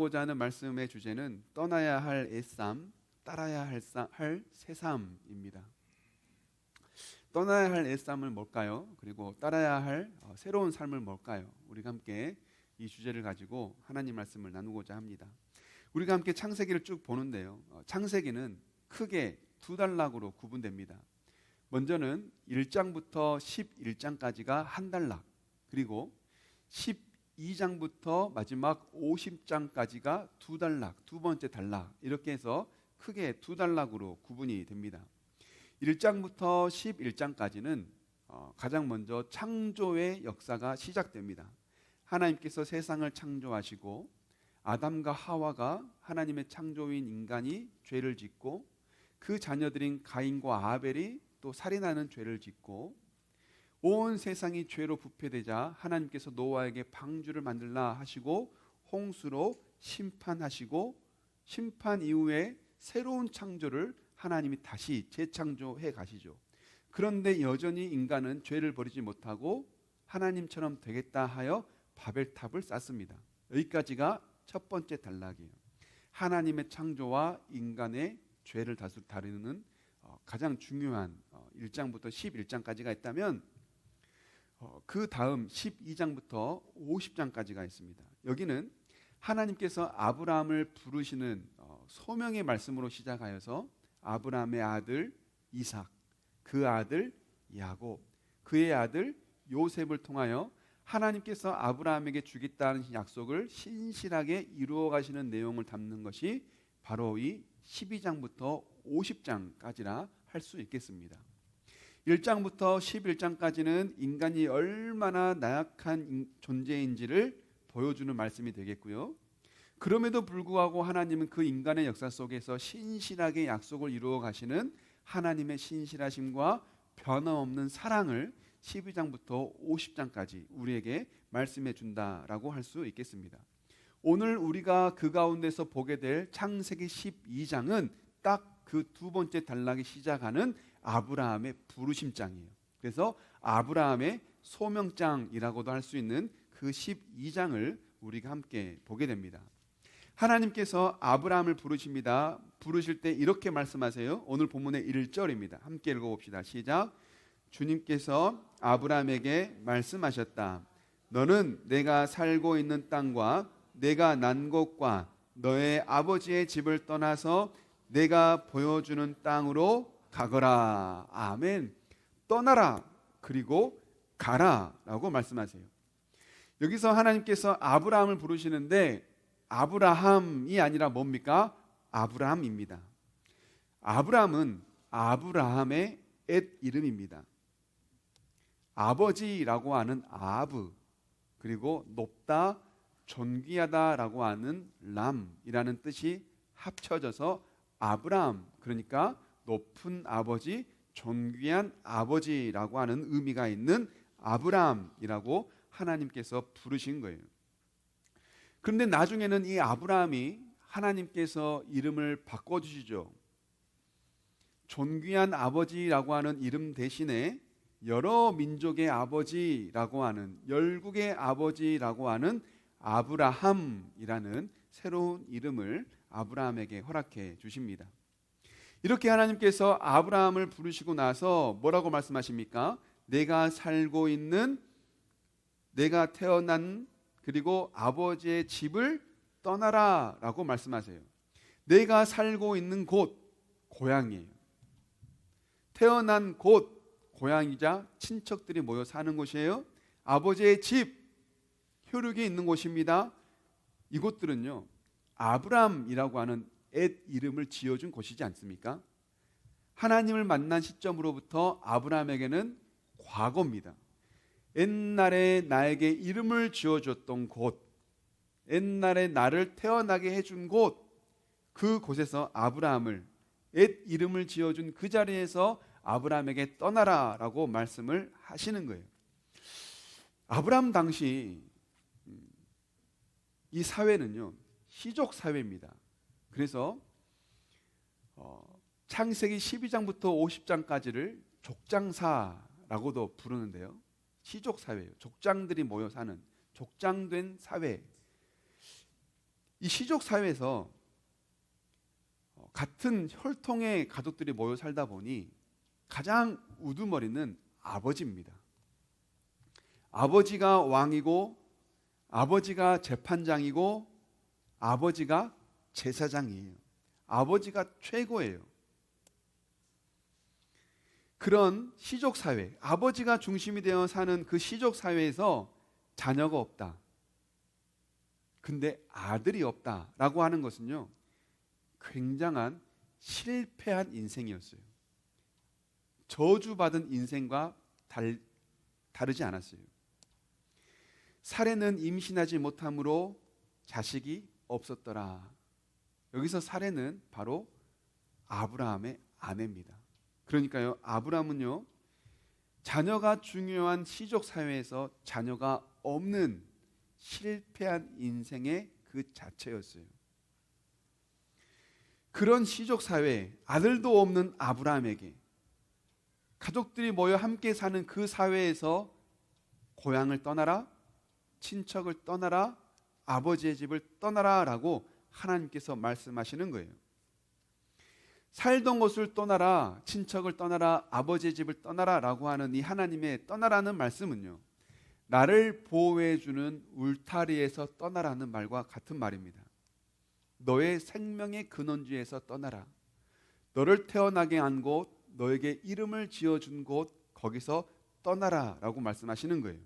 나누고자 하는 말씀의 주제는 떠나야 할 애쌈, 따라야 할, 사, 할 새삼입니다. 떠나야 할 애쌈을 뭘까요? 그리고 따라야 할 어, 새로운 삶을 뭘까요? 우리가 함께 이 주제를 가지고 하나님 말씀을 나누고자 합니다. 우리가 함께 창세기를 쭉 보는데요. 어, 창세기는 크게 두 단락으로 구분됩니다. 먼저는 1장부터 11장까지가 한 단락, 그리고 12장부터 마지막 50장까지가 두 단락, 두 번째 단락 이렇게 해서 크게 두 단락으로 구분이 됩니다. 1장부터 11장까지는 어, 가장 먼저 창조의 역사가 시작됩니다. 하나님께서 세상을 창조하시고 아담과 하와가 하나님의 창조인 인간이 죄를 짓고 그 자녀들인 가인과 아벨이 또 살인하는 죄를 짓고 온 세상이 죄로 부패되자 하나님께서 노아에게 방주를 만들라 하시고 홍수로 심판하시고 심판 이후에 새로운 창조를 하나님이 다시 재창조해 가시죠. 그런데 여전히 인간은 죄를 버리지 못하고 하나님처럼 되겠다 하여 바벨탑을 쌓습니다. 여기까지가 첫 번째 단락이에요. 하나님의 창조와 인간의 죄를 다루는 어, 가장 중요한 1장부터 어, 11장까지가 있다면 어, 그 다음 12장부터 50장까지가 있습니다. 여기는 하나님께서 아브라함을 부르시는 소명의 말씀으로 시작하여서 아브라함의 아들 이삭, 그 아들 야곱, 그의 아들 요셉을 통하여 하나님께서 아브라함에게 주겠다는 약속을 신실하게 이루어 가시는 내용을 담는 것이 바로 이 12장부터 50장까지라 할 수 있겠습니다. 1장부터 11장까지는 인간이 얼마나 나약한 존재인지를 보여주는 말씀이 되겠고요. 그럼에도 불구하고 하나님은 그 인간의 역사 속에서 신실하게 약속을 이루어 가시는 하나님의 신실하심과 변함없는 사랑을 12장부터 50장까지 우리에게 말씀해 준다라고 할 수 있겠습니다. 오늘 우리가 그 가운데서 보게 될 창세기 12장은 딱 그 두 번째 단락이 시작하는 아브라함의 부르심장이에요. 그래서 아브라함의 소명장이라고도 할 수 있는 그 12장을 우리가 함께 보게 됩니다. 하나님께서 아브라함을 부르십니다. 부르실 때 이렇게 말씀하세요. 오늘 본문의 1절입니다. 함께 읽어봅시다. 시작. 주님께서 아브라함에게 말씀하셨다. 너는 내가 살고 있는 땅과 내가 난 곳과 너의 아버지의 집을 떠나서 내가 보여주는 땅으로 가거라. 아멘. 떠나라. 그리고 가라라고 말씀하세요. 여기서 하나님께서 아브라함을 부르시는데 아브라함이 아니라 뭡니까? 아브라함입니다. 아브라함은 아브라함의 엣 이름입니다. 아버지라고 하는 아브 그리고 높다 존귀하다라고 하는 람이라는 뜻이 합쳐져서 아브라함 그러니까 높은 아버지 존귀한 아버지라고 하는 의미가 있는 아브라함이라고 하나님께서 부르신 거예요. 그런데 나중에는 이 아브라함이 하나님께서 이름을 바꿔 주시죠. 존귀한 아버지라고 하는 이름 대신에 여러 민족의 아버지라고 하는 열국의 아버지라고 하는 아브라함이라는 새로운 이름을 아브라함에게 허락해 주십니다. 이렇게 하나님께서 아브라함을 부르시고 나서 뭐라고 말씀하십니까? 내가 살고 있는 내가 태어난 그리고 아버지의 집을 떠나라라고 말씀하세요. 내가 살고 있는 곳 고향이에요. 태어난 곳 고향이자 친척들이 모여 사는 곳이에요. 아버지의 집, 혈육이 있는 곳입니다. 이곳들은요, 아브람이라고 하는 애 이름을 지어준 곳이지 않습니까? 하나님을 만난 시점으로부터 아브라함에게는 과거입니다. 옛날에 나에게 이름을 지어줬던 곳, 옛날에 나를 태어나게 해준 곳, 그 곳에서 아브라함을 옛 이름을 지어준 그 자리에서 아브라함에게 떠나라라고 말씀을 하시는 거예요. 아브라함 당시 음, 이 사회는요 시족 사회입니다. 그래서 어, 창세기 12장부터 50장까지를 족장사라고도 부르는데요. 시족 사회예요. 족장들이 모여 사는 족장된 사회. 이 시족 사회에서 어, 같은 혈통의 가족들이 모여 살다 보니 가장 우두머리는 아버지입니다. 아버지가 왕이고 아버지가 재판장이고 아버지가 제사장이에요. 아버지가 최고예요. 그런 시족 사회, 아버지가 중심이 되어 사는 그 시족 사회에서 자녀가 없다. 근데 아들이 없다라고 하는 것은요. 굉장한 실패한 인생이었어요. 저주받은 인생과 달, 다르지 않았어요. 사례는 임신하지 못함으로 자식이 없었더라. 여기서 사례는 바로 아브라함의 아내입니다. 그러니까요, 아브라함은요, 자녀가 중요한 시족 사회에서 자녀가 없는 실패한 인생의 그 자체였어요. 그런 시족 사회, 아들도 없는 아브라함에게 가족들이 모여 함께 사는 그 사회에서 고향을 떠나라, 친척을 떠나라, 아버지의 집을 떠나라라고 하나님께서 말씀하시는 거예요. 살던 곳을 떠나라, 친척을 떠나라, 아버지의 집을 떠나라라고 하는 이 하나님의 떠나라는 말씀은요. 나를 보호해 주는 울타리에서 떠나라는 말과 같은 말입니다. 너의 생명의 근원지에서 떠나라. 너를 태어나게 한 곳, 너에게 이름을 지어 준 곳, 거기서 떠나라라고 말씀하시는 거예요.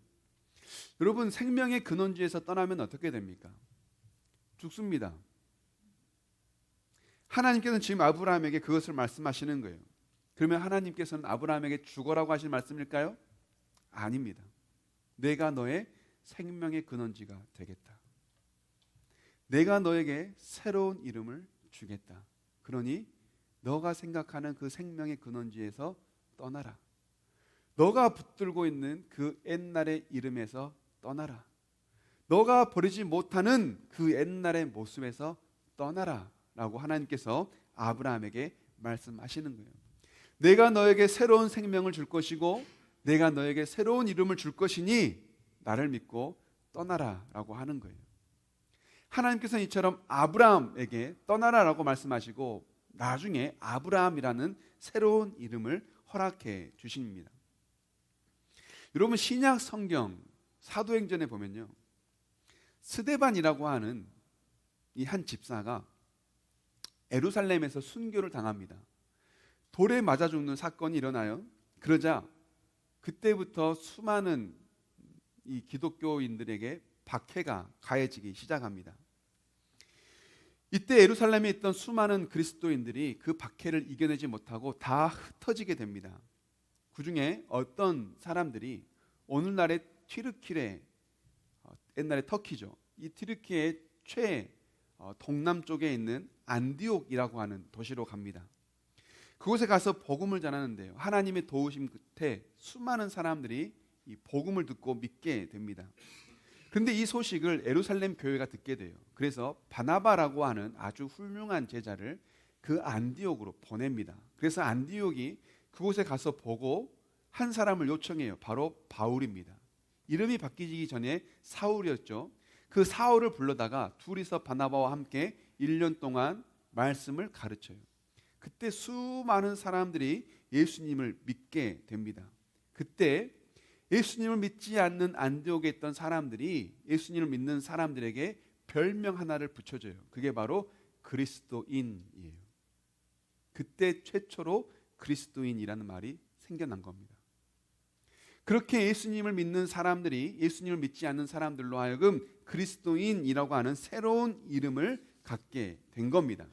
여러분 생명의 근원지에서 떠나면 어떻게 됩니까? 죽습니다. 하나님께서는 지금 아브라함에게 그것을 말씀하시는 거예요. 그러면 하나님께서는 아브라함에게 죽어라고 하신 말씀일까요? 아닙니다. 내가 너의 생명의 근원지가 되겠다. 내가 너에게 새로운 이름을 주겠다. 그러니 너가 생각하는 그 생명의 근원지에서 떠나라. 너가 붙들고 있는 그 옛날의 이름에서 떠나라. 너가 버리지 못하는 그 옛날의 모습에서 떠나라. 라고 하나님께서 아브라함에게 말씀하시는 거예요. 내가 너에게 새로운 생명을 줄 것이고 내가 너에게 새로운 이름을 줄 것이니 나를 믿고 떠나라라고 하는 거예요. 하나님께서는 이처럼 아브라함에게 떠나라라고 말씀하시고 나중에 아브라함이라는 새로운 이름을 허락해 주십니다. 여러분 신약 성경 사도행전에 보면요. 스데반이라고 하는 이 한 집사가 에루살렘에서 순교를 당합니다. 돌에 맞아 죽는 사건이 일어나요. 그러자 그때부터 수많은 이 기독교인들에게 박해가 가해지기 시작합니다. 이때 에루살렘에 있던 수많은 그리스도인들이 그 박해를 이겨내지 못하고 다 흩어지게 됩니다. 그 중에 어떤 사람들이 오늘날의 튀르키레 어, 옛날에 터키죠. 이 튀르키의 최 어, 동남쪽에 있는 안디옥이라고 하는 도시로 갑니다. 그곳에 가서 복음을 전하는데요. 하나님의 도우심 끝에 수많은 사람들이 이 복음을 듣고 믿게 됩니다. 그런데 이 소식을 에루살렘 교회가 듣게 돼요. 그래서 바나바라고 하는 아주 훌륭한 제자를 그 안디옥으로 보냅니다. 그래서 안디옥이 그곳에 가서 보고 한 사람을 요청해요. 바로 바울입니다. 이름이 바뀌기 전에 사울이었죠. 그 사울을 불러다가 둘이서 바나바와 함께 1년 동안 말씀을 가르쳐요. 그때 수많은 사람들이 예수님을 믿게 됩니다. 그때 예수님을 믿지 않는 안디옥에 있던 사람들이 예수님을 믿는 사람들에게 별명 하나를 붙여줘요. 그게 바로 그리스도인이에요. 그때 최초로 그리스도인이라는 말이 생겨난 겁니다. 그렇게 예수님을 믿는 사람들이 예수님을 믿지 않는 사람들로 하여금 그리스도인이라고 하는 새로운 이름을 갖게 된 겁니다.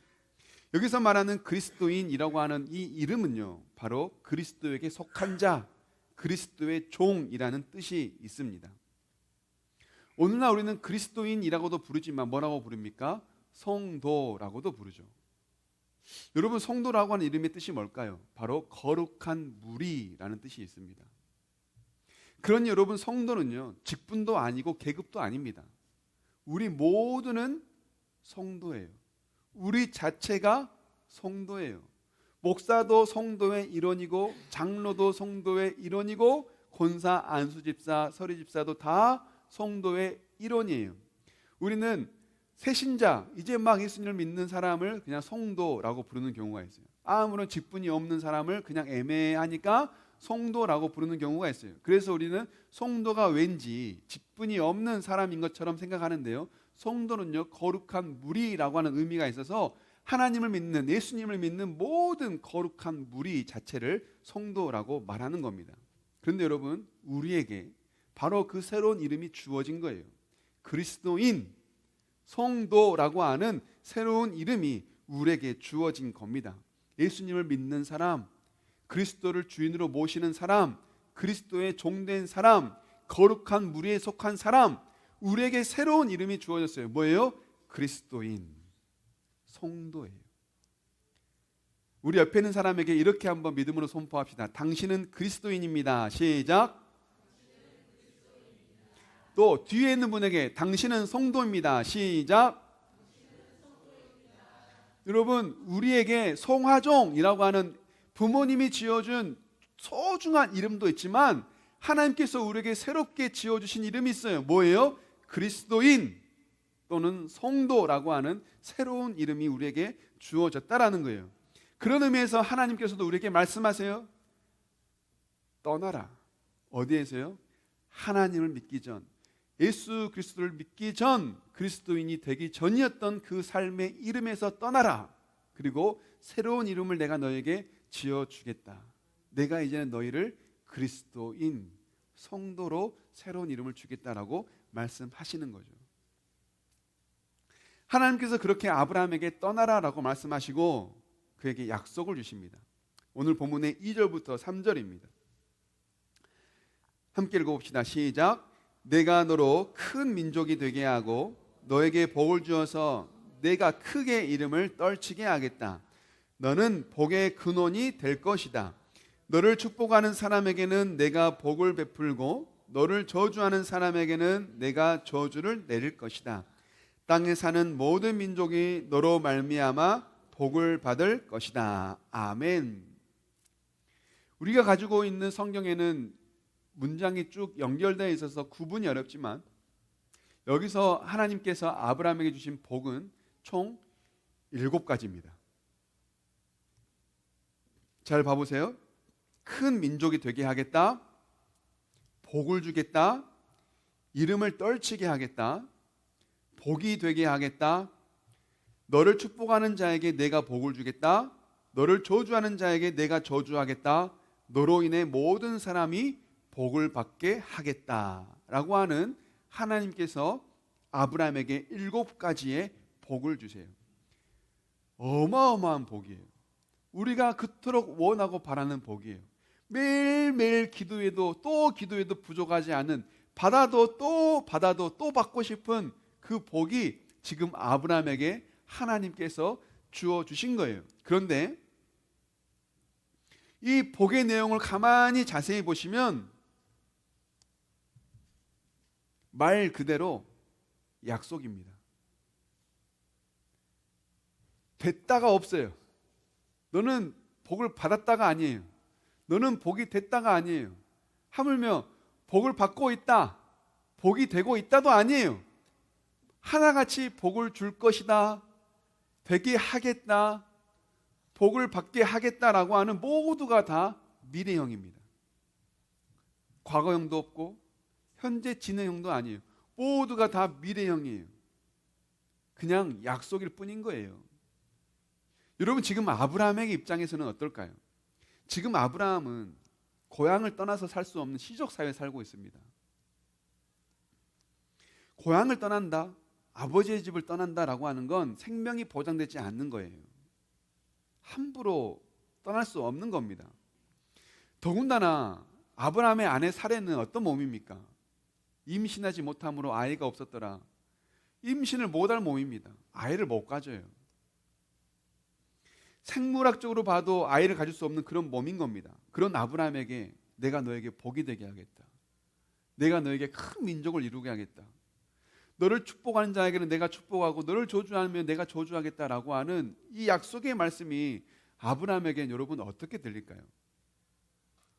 여기서 말하는 그리스도인이라고 하는 이 이름은요, 바로 그리스도에게 속한 자, 그리스도의 종이라는 뜻이 있습니다. 오늘날 우리는 그리스도인이라고도 부르지만 뭐라고 부릅니까? 성도라고도 부르죠. 여러분 성도라고 하는 이름의 뜻이 뭘까요? 바로 거룩한 무리라는 뜻이 있습니다. 그러니 여러분 성도는요 직분도 아니고 계급도 아닙니다. 우리 모두는 성도예요. 우리 자체가 성도예요. 목사도 성도의 일원이고 장로도 성도의 일원이고 권사, 안수 집사, 서리 집사도 다 성도의 일원이에요. 우리는 새신자 이제 막 예수님을 믿는 사람을 그냥 성도라고 부르는 경우가 있어요. 아무런 직분이 없는 사람을 그냥 애매하니까 성도라고 부르는 경우가 있어요. 그래서 우리는 성도가 왠지 직분이 없는 사람인 것처럼 생각하는데요. 성도는요 거룩한 무리라고 하는 의미가 있어서 하나님을 믿는 예수님을 믿는 모든 거룩한 무리 자체를 성도라고 말하는 겁니다. 그런데 여러분 우리에게 바로 그 새로운 이름이 주어진 거예요. 그리스도인 성도라고 하는 새로운 이름이 우리에게 주어진 겁니다. 예수님을 믿는 사람, 그리스도를 주인으로 모시는 사람, 그리스도의 종된 사람, 거룩한 무리에 속한 사람, 우리에게 새로운 이름이 주어졌어요. 뭐예요? 그리스도인, 성도예요. 우리 옆에 있는 사람에게 이렇게 한번 믿음으로 선포합시다. 당신은 그리스도인입니다. 시작. 또 뒤에 있는 분에게 당신은 성도입니다. 시작. 여러분, 우리에게 송화종이라고 하는 부모님이 지어준 소중한 이름도 있지만 하나님께서 우리에게 새롭게 지어주신 이름이 있어요. 뭐예요? 그리스도인 또는 성도라고 하는 새로운 이름이 우리에게 주어졌다라는 거예요. 그런 의미에서 하나님께서도 우리에게 말씀하세요. 떠나라. 어디에서요? 하나님을 믿기 전, 예수 그리스도를 믿기 전 그리스도인이 되기 전이었던 그 삶의 이름에서 떠나라. 그리고 새로운 이름을 내가 너에게 지어 주겠다. 내가 이제는 너희를 그리스도인 성도로 새로운 이름을 주겠다라고 말씀하시는 거죠. 하나님께서 그렇게 아브라함에게 떠나라라고 말씀하시고 그에게 약속을 주십니다. 오늘 본문의 2절부터 3절입니다. 함께 읽어봅시다. 시작. 내가 너로 큰 민족이 되게 하고 너에게 복을 주어서 내가 크게 이름을 떨치게 하겠다. 너는 복의 근원이 될 것이다. 너를 축복하는 사람에게는 내가 복을 베풀고 너를 저주하는 사람에게는 내가 저주를 내릴 것이다. 땅에 사는 모든 민족이 너로 말미암아 복을 받을 것이다. 아멘. 우리가 가지고 있는 성경에는 문장이 쭉 연결되어 있어서 구분이 어렵지만 여기서 하나님께서 아브라함에게 주신 복은 총 일곱 가지입니다. 잘 봐보세요. 큰 민족이 되게 하겠다. 복을 주겠다. 이름을 떨치게 하겠다. 복이 되게 하겠다. 너를 축복하는 자에게 내가 복을 주겠다. 너를 저주하는 자에게 내가 저주하겠다. 너로 인해 모든 사람이 복을 받게 하겠다라고 하는 하나님께서 아브라함에게 일곱 가지의 복을 주세요. 어마어마한 복이에요. 우리가 그토록 원하고 바라는 복이에요. 매일매일 기도해도 또 기도해도 부족하지 않은 받아도 또 받아도 또 받고 싶은 그 복이 지금 아브라함에게 하나님께서 주어 주신 거예요. 그런데 이 복의 내용을 가만히 자세히 보시면 말 그대로 약속입니다. 됐다가 없어요. 너는 복을 받았다가 아니에요. 너는 복이 됐다가 아니에요. 하물며 복을 받고 있다. 복이 되고 있다도 아니에요. 하나같이 복을 줄 것이다. 되게 하겠다. 복을 받게 하겠다라고 하는 모두가 다 미래형입니다. 과거형도 없고 현재 진행형도 아니에요. 모두가 다 미래형이에요. 그냥 약속일 뿐인 거예요. 여러분 지금 아브라함의 입장에서는 어떨까요? 지금 아브라함은 고향을 떠나서 살 수 없는 시적 사회에 살고 있습니다. 고향을 떠난다, 아버지의 집을 떠난다라고 하는 건 생명이 보장되지 않는 거예요. 함부로 떠날 수 없는 겁니다. 더군다나 아브라함의 아내 사례는 어떤 몸입니까? 임신하지 못함으로 아이가 없었더라. 임신을 못할 몸입니다. 아이를 못 가져요. 생물학적으로 봐도 아이를 가질 수 없는 그런 몸인 겁니다. 그런 아브라함에게 내가 너에게 복이 되게 하겠다. 내가 너에게 큰 민족을 이루게 하겠다. 너를 축복하는 자에게는 내가 축복하고 너를 저주하면 내가 저주하겠다라고 하는 이 약속의 말씀이 아브라함에게 여러분 어떻게 들릴까요?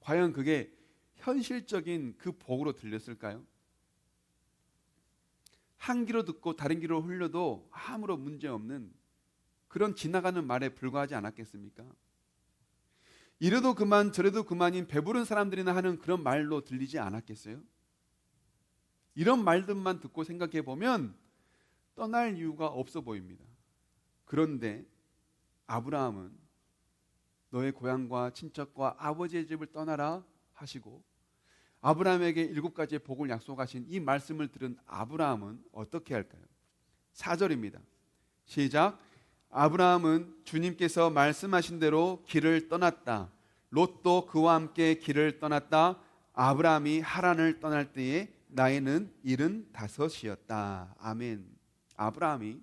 과연 그게 현실적인 그 복으로 들렸을까요? 한 귀로 듣고 다른 귀로 흘려도 아무런 문제 없는 그런 지나가는 말에 불과하지 않았겠습니까? 이래도 그만 저래도 그만인 배부른 사람들이나 하는 그런 말로 들리지 않았겠어요? 이런 말들만 듣고 생각해 보면 떠날 이유가 없어 보입니다. 그런데 아브라함은 너의 고향과 친척과 아버지의 집을 떠나라 하시고 아브라함에게 일곱 가지의 복을 약속하신 이 말씀을 들은 아브라함은 어떻게 할까요? 4절입니다. 시작. 아브라함은 주님께서 말씀하신 대로 길을 떠났다. 롯도 그와 함께 길을 떠났다. 아브라함이 하란을 떠날 때에 나이는 일흔 다섯이었다. 아멘. 아브라함이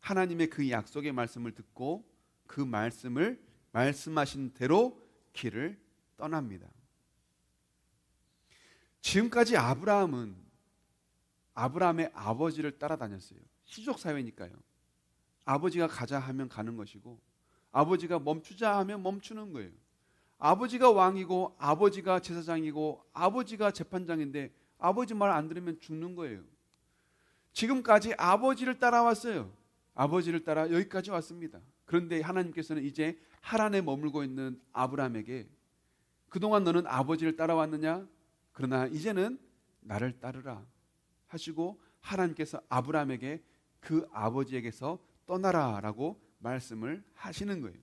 하나님의 그 약속의 말씀을 듣고 그 말씀을 말씀하신 대로 길을 떠납니다. 지금까지 아브라함은 아브라함의 아버지를 따라다녔어요. 시족 사회니까요. 아버지가 가자 하면 가는 것이고 아버지가 멈추자 하면 멈추는 거예요. 아버지가 왕이고 아버지가 제사장이고 아버지가 재판장인데 아버지 말 안 들으면 죽는 거예요. 지금까지 아버지를 따라왔어요. 아버지를 따라 여기까지 왔습니다. 그런데 하나님께서는 이제 하란에 머물고 있는 아브라함에게 그동안 너는 아버지를 따라왔느냐? 그러나 이제는 나를 따르라 하시고 하나님께서 아브라함에게 그 아버지에게서 떠나라라고 말씀을 하시는 거예요.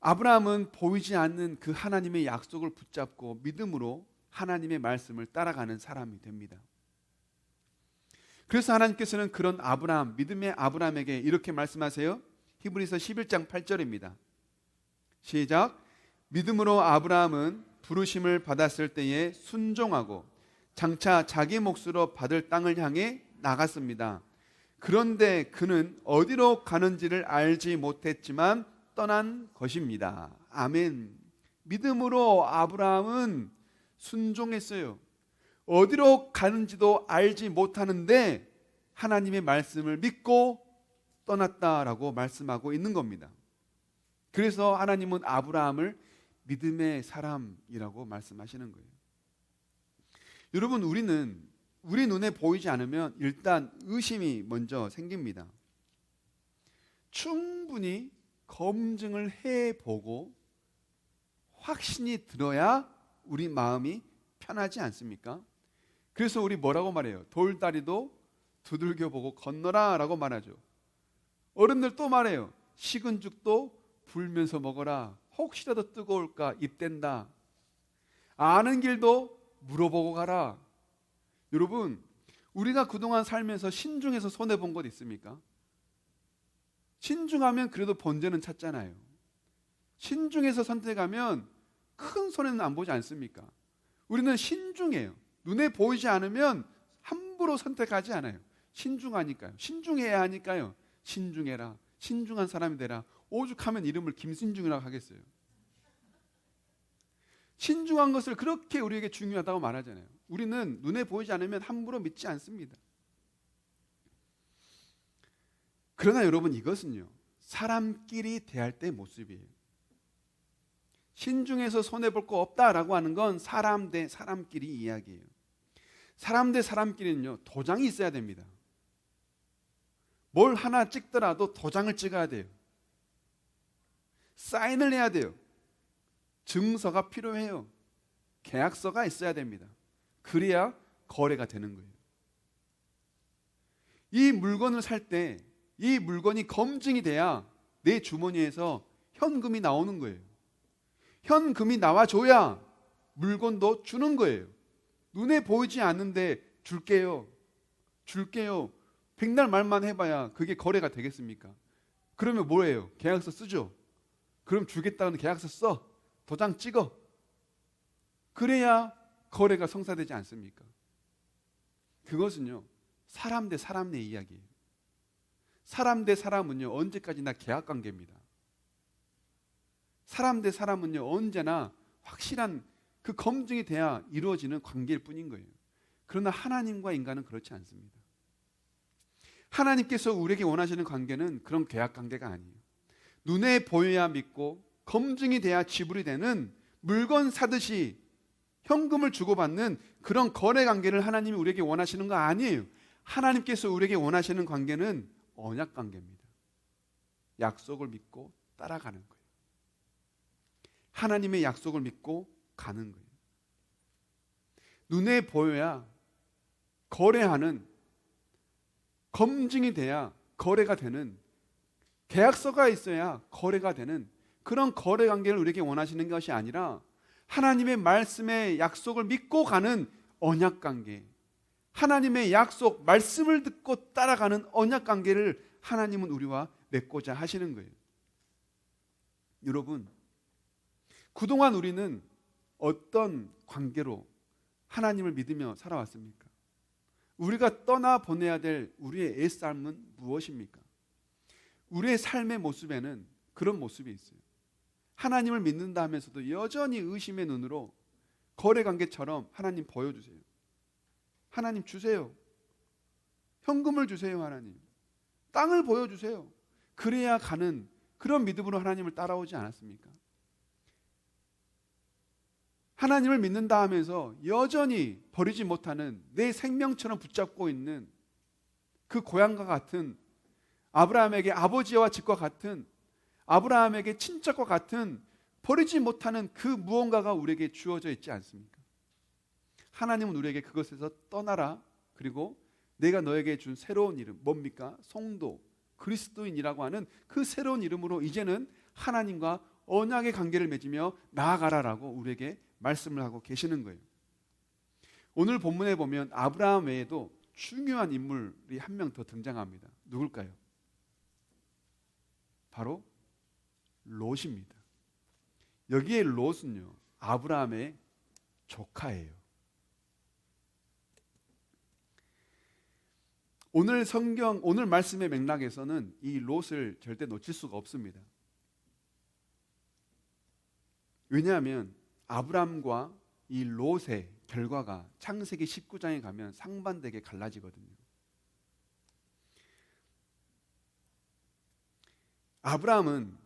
아브라함은 보이지 않는 그 하나님의 약속을 붙잡고 믿음으로 하나님의 말씀을 따라가는 사람이 됩니다. 그래서 하나님께서는 그런 아브라함, 믿음의 아브라함에게 이렇게 말씀하세요. 히브리서 11장 8절입니다. 시작. 믿음으로 아브라함은 부르심을 받았을 때에 순종하고 장차 자기 몫으로 받을 땅을 향해 나갔습니다. 그런데 그는 어디로 가는지를 알지 못했지만 떠난 것입니다. 아멘. 믿음으로 아브라함은 순종했어요. 어디로 가는지도 알지 못하는데 하나님의 말씀을 믿고 떠났다라고 말씀하고 있는 겁니다. 그래서 하나님은 아브라함을 믿음의 사람이라고 말씀하시는 거예요. 여러분, 우리는 우리 눈에 보이지 않으면 일단 의심이 먼저 생깁니다. 충분히 검증을 해보고 확신이 들어야 우리 마음이 편하지 않습니까? 그래서 우리 뭐라고 말해요? 돌다리도 두들겨 보고 건너라 라고 말하죠. 어른들 또 말해요. 식은 죽도 불면서 먹어라. 혹시라도 뜨거울까 입댄다. 아는 길도 물어보고 가라. 여러분, 우리가 그동안 살면서 신중해서 손해 본 것 있습니까? 신중하면 그래도 번제는 찾잖아요. 신중해서 선택하면 큰 손해는 안 보지 않습니까? 우리는 신중해요. 눈에 보이지 않으면 함부로 선택하지 않아요. 신중하니까요. 신중해야 하니까요. 신중해라. 신중한 사람이 되라. 오죽하면 이름을 김신중이라고 하겠어요. 신중한 것을 그렇게 우리에게 중요하다고 말하잖아요. 우리는 눈에 보이지 않으면 함부로 믿지 않습니다. 그러나 여러분 이것은요. 사람끼리 대할 때 모습이에요. 신중해서 손해 볼 거 없다라고 하는 건 사람 대 사람끼리 이야기예요. 사람 대 사람끼리는요. 도장이 있어야 됩니다. 뭘 하나 찍더라도 도장을 찍어야 돼요. 사인을 해야 돼요. 증서가 필요해요. 계약서가 있어야 됩니다. 그래야 거래가 되는 거예요. 이 물건을 살 때 이 물건이 검증이 돼야 내 주머니에서 현금이 나오는 거예요. 현금이 나와줘야 물건도 주는 거예요. 눈에 보이지 않는데 줄게요. 줄게요. 백날 말만 해봐야 그게 거래가 되겠습니까? 그러면 뭐예요? 계약서 쓰죠? 그럼 주겠다는 계약서 써. 도장 찍어. 그래야 거래가 성사되지 않습니까? 그것은요, 사람 대 사람 내 이야기예요. 사람 대 사람은요, 언제까지나 계약 관계입니다. 사람 대 사람은요, 언제나 확실한 그 검증이 돼야 이루어지는 관계일 뿐인 거예요. 그러나 하나님과 인간은 그렇지 않습니다. 하나님께서 우리에게 원하시는 관계는 그런 계약 관계가 아니에요. 눈에 보여야 믿고 검증이 돼야 지불이 되는 물건 사듯이 현금을 주고받는 그런 거래 관계를 하나님이 우리에게 원하시는 거 아니에요. 하나님께서 우리에게 원하시는 관계는 언약 관계입니다. 약속을 믿고 따라가는 거예요. 하나님의 약속을 믿고 가는 거예요. 눈에 보여야 거래하는 검증이 돼야 거래가 되는 계약서가 있어야 거래가 되는 그런 거래 관계를 우리에게 원하시는 것이 아니라 하나님의 말씀의 약속을 믿고 가는 언약 관계. 하나님의 약속, 말씀을 듣고 따라가는 언약 관계를 하나님은 우리와 맺고자 하시는 거예요. 여러분, 그동안 우리는 어떤 관계로 하나님을 믿으며 살아왔습니까? 우리가 떠나 보내야 될 우리의 애삶은 무엇입니까? 우리의 삶의 모습에는 그런 모습이 있어요. 하나님을 믿는다 하면서도 여전히 의심의 눈으로 거래 관계처럼 하나님 보여주세요. 하나님 주세요. 현금을 주세요, 하나님. 땅을 보여주세요. 그래야 가는 그런 믿음으로 하나님을 따라오지 않았습니까? 하나님을 믿는다 하면서 여전히 버리지 못하는 내 생명처럼 붙잡고 있는 그 고향과 같은 아브라함에게 아버지와 집과 같은 아브라함에게 친척과 같은 버리지 못하는 그 무언가가 우리에게 주어져 있지 않습니까? 하나님은 우리에게 그것에서 떠나라. 그리고 내가 너에게 준 새로운 이름 뭡니까? 성도, 그리스도인이라고 하는 그 새로운 이름으로 이제는 하나님과 언약의 관계를 맺으며 나아가라라고 우리에게 말씀을 하고 계시는 거예요. 오늘 본문에 보면 아브라함 외에도 중요한 인물이 한 명 더 등장합니다. 누굴까요? 바로 롯입니다. 여기에 롯은요 아브라함의 조카예요. 오늘 성경 오늘 말씀의 맥락에서는 이 롯을 절대 놓칠 수가 없습니다. 왜냐하면 아브람과 이 롯의 결과가 창세기 19장에 가면 상반되게 갈라지거든요. 아브라함은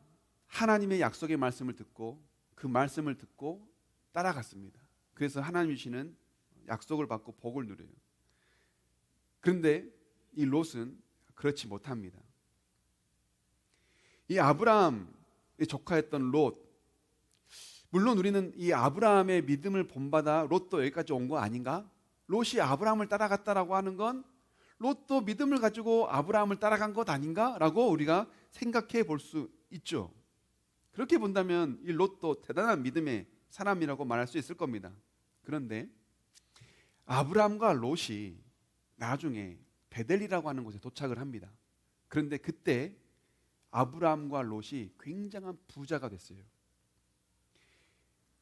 하나님의 약속의 말씀을 듣고 그 말씀을 듣고 따라갔습니다. 그래서 하나님 주시는 약속을 받고 복을 누려요. 그런데 이 롯은 그렇지 못합니다. 이 아브라함의 조카였던 롯, 물론 우리는 이 아브라함의 믿음을 본받아 롯도 여기까지 온 거 아닌가? 롯이 아브라함을 따라갔다라고 하는 건 롯도 믿음을 가지고 아브라함을 따라간 것 아닌가라고 우리가 생각해 볼 수 있죠. 그렇게 본다면 이 롯도 대단한 믿음의 사람이라고 말할 수 있을 겁니다. 그런데 아브라함과 롯이 나중에 베델이라고 하는 곳에 도착을 합니다. 그런데 그때 아브라함과 롯이 굉장한 부자가 됐어요.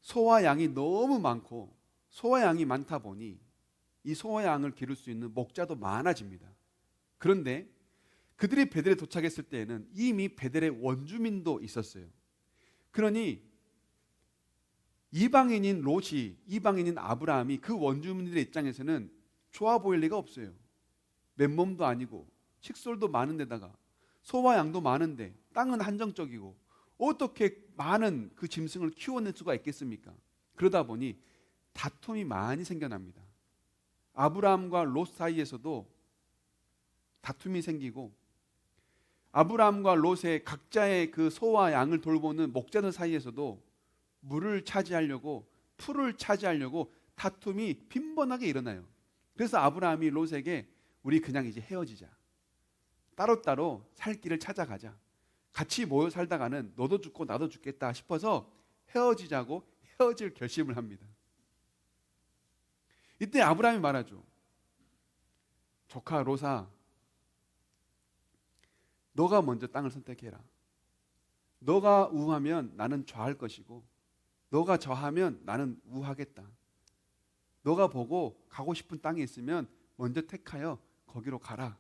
소와 양이 너무 많고 소와 양이 많다 보니 이 소와 양을 기를 수 있는 목자도 많아집니다. 그런데 그들이 베델에 도착했을 때에는 이미 베델의 원주민도 있었어요. 그러니 이방인인 롯이 이방인인 아브라함이 그 원주민들의 입장에서는 좋아 보일 리가 없어요. 맨몸도 아니고 식솔도 많은데다가 소와 양도 많은데 땅은 한정적이고 어떻게 많은 그 짐승을 키워낼 수가 있겠습니까? 그러다 보니 다툼이 많이 생겨납니다. 아브라함과 롯 사이에서도 다툼이 생기고 아브라함과 롯의 각자의 그 소와 양을 돌보는 목자들 사이에서도 물을 차지하려고 풀을 차지하려고 다툼이 빈번하게 일어나요. 그래서 아브라함이 롯에게 우리 그냥 이제 헤어지자. 따로따로 살 길을 찾아가자. 같이 모여 살다가는 너도 죽고 나도 죽겠다 싶어서 헤어지자고 헤어질 결심을 합니다. 이때 아브라함이 말하죠. 조카 로사, 너가 먼저 땅을 선택해라. 너가 우하면 나는 좌할 것이고, 너가 저하면 나는 우하겠다. 너가 보고 가고 싶은 땅이 있으면 먼저 택하여 거기로 가라.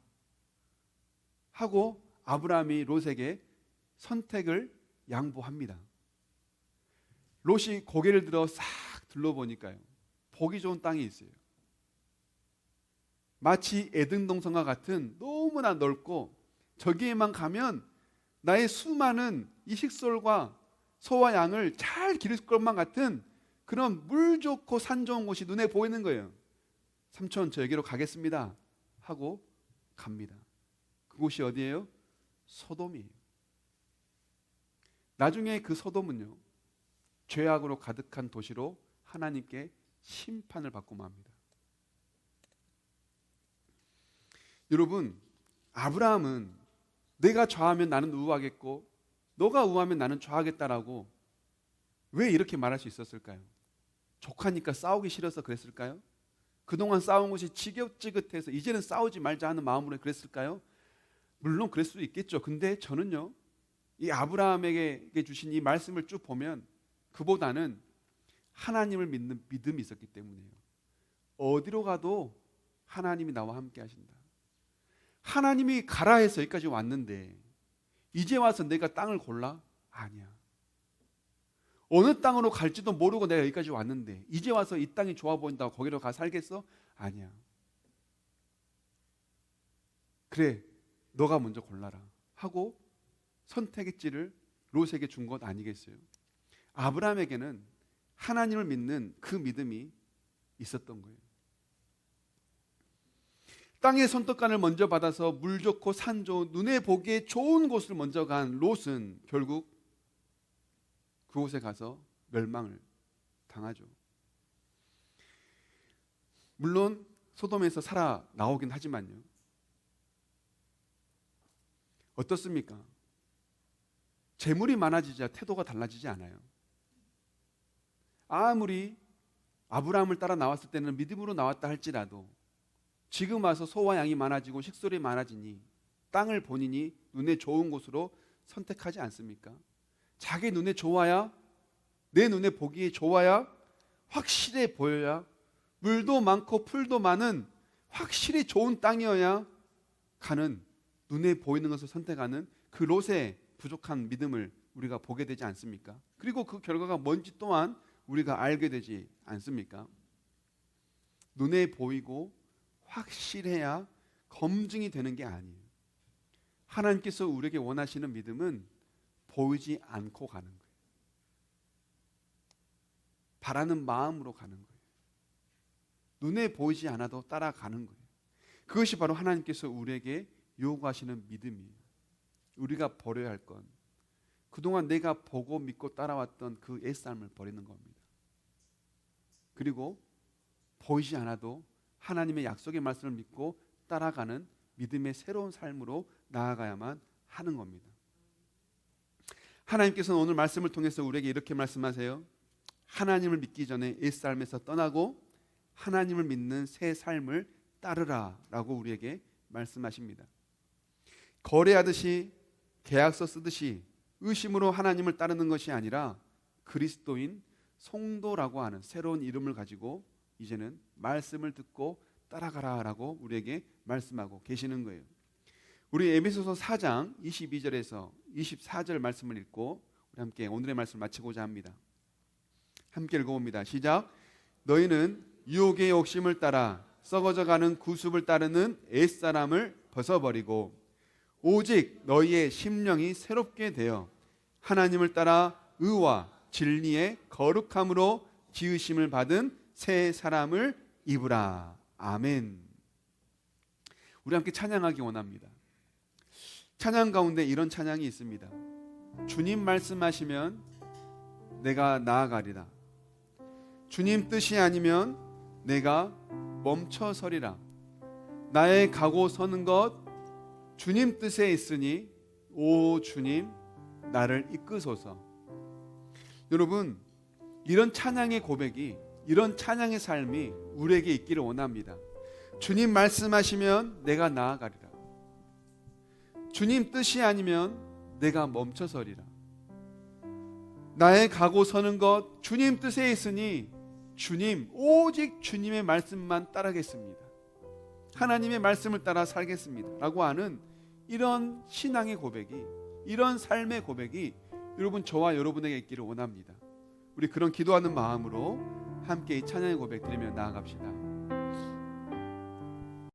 하고 아브라함이 롯에게 선택을 양보합니다. 롯이 고개를 들어 싹 둘러보니까요. 보기 좋은 땅이 있어요. 마치 에든 동성과 같은 너무나 넓고 저기에만 가면 나의 수많은 이 식솔과 소와 양을 잘 기를 것만 같은 그런 물 좋고 산 좋은 곳이 눈에 보이는 거예요. 삼촌 저 여기로 가겠습니다. 하고 갑니다. 그곳이 어디예요? 소돔이에요. 나중에 그 소돔은요. 죄악으로 가득한 도시로 하나님께 심판을 받고 맙니다. 여러분, 아브라함은 내가 좌하면 나는 우하겠고 너가 우하면 나는 좌하겠다라고 왜 이렇게 말할 수 있었을까요? 족하니까 싸우기 싫어서 그랬을까요? 그동안 싸운 것이 지긋지긋해서 이제는 싸우지 말자 하는 마음으로 그랬을까요? 물론 그럴 수도 있겠죠. 근데 저는요, 이 아브라함에게 주신 이 말씀을 쭉 보면 그보다는 하나님을 믿는 믿음이 있었기 때문이에요. 어디로 가도 하나님이 나와 함께 하신다. 하나님이 가라 해서 여기까지 왔는데 이제 와서 내가 땅을 골라? 아니야. 어느 땅으로 갈지도 모르고 내가 여기까지 왔는데 이제 와서 이 땅이 좋아 보인다고 거기로 가 살겠어? 아니야. 그래, 너가 먼저 골라라 하고 선택의 찌를 롯에게 준 것 아니겠어요? 아브라함에게는 하나님을 믿는 그 믿음이 있었던 거예요. 땅의 손떡간을 먼저 받아서 물 좋고 산 좋은 눈에 보기에 좋은 곳을 먼저 간 롯은 결국 그곳에 가서 멸망을 당하죠. 물론 소돔에서 살아 나오긴 하지만요. 어떻습니까? 재물이 많아지자 태도가 달라지지 않아요. 아무리 아브라함을 따라 나왔을 때는 믿음으로 나왔다 할지라도 지금 와서 소와 양이 많아지고 식솔이 많아지니 땅을 본인이 눈에 좋은 곳으로 선택하지 않습니까? 자기 눈에 좋아야 내 눈에 보기에 좋아야 확실해 보여야 물도 많고 풀도 많은 확실히 좋은 땅이어야 가는 눈에 보이는 것을 선택하는 그 롯의 부족한 믿음을 우리가 보게 되지 않습니까? 그리고 그 결과가 뭔지 또한 우리가 알게 되지 않습니까? 눈에 보이고 확실해야 검증이 되는 게 아니에요. 하나님께서 우리에게 원하시는 믿음은 보이지 않고 가는 거예요. 바라는 마음으로 가는 거예요. 눈에 보이지 않아도 따라가는 거예요. 그것이 바로 하나님께서 우리에게 요구하시는 믿음이에요. 우리가 버려야 할 건 그동안 내가 보고 믿고 따라왔던 그 옛삶을 버리는 겁니다. 그리고 보이지 않아도 하나님의 약속의 말씀을 믿고 따라가는 믿음의 새로운 삶으로 나아가야만 하는 겁니다. 하나님께서는 오늘 말씀을 통해서 우리에게 이렇게 말씀하세요. 하나님을 믿기 전에 옛삶에서 떠나고 하나님을 믿는 새 삶을 따르라라고 우리에게 말씀하십니다. 거래하듯이 계약서 쓰듯이 의심으로 하나님을 따르는 것이 아니라 그리스도인 성도라고 하는 새로운 이름을 가지고 이제는 말씀을 듣고 따라가라라고 우리에게 말씀하고 계시는 거예요. 우리 에베소서 4장 22절에서 24절 말씀을 읽고 우리 함께 오늘의 말씀을 마치고자 합니다. 함께 읽어봅니다. 시작. 너희는 유혹의 욕심을 따라 썩어져가는 구습을 따르는 옛사람을 벗어버리고 오직 너희의 심령이 새롭게 되어 하나님을 따라 의와 진리의 거룩함으로 지으심을 받은 새 사람을 입으라. 아멘. 우리 함께 찬양하기 원합니다. 찬양 가운데 이런 찬양이 있습니다. 주님 말씀하시면 내가 나아가리라. 주님 뜻이 아니면 내가 멈춰서리라. 나의 가고 서는 것 주님 뜻에 있으니 오 주님 나를 이끄소서. 여러분 이런 찬양의 고백이 이런 찬양의 삶이 우리에게 있기를 원합니다. 주님 말씀하시면 내가 나아가리라. 주님 뜻이 아니면 내가 멈춰서리라. 나의 가고 서는 것 주님 뜻에 있으니 주님 오직 주님의 말씀만 따르겠습니다. 하나님의 말씀을 따라 살겠습니다. 라고 하는 이런 신앙의 고백이 이런 삶의 고백이 여러분 저와 여러분에게 있기를 원합니다. 우리 그런 기도하는 마음으로 함께 이 찬양의 고백 드리며 나아갑시다.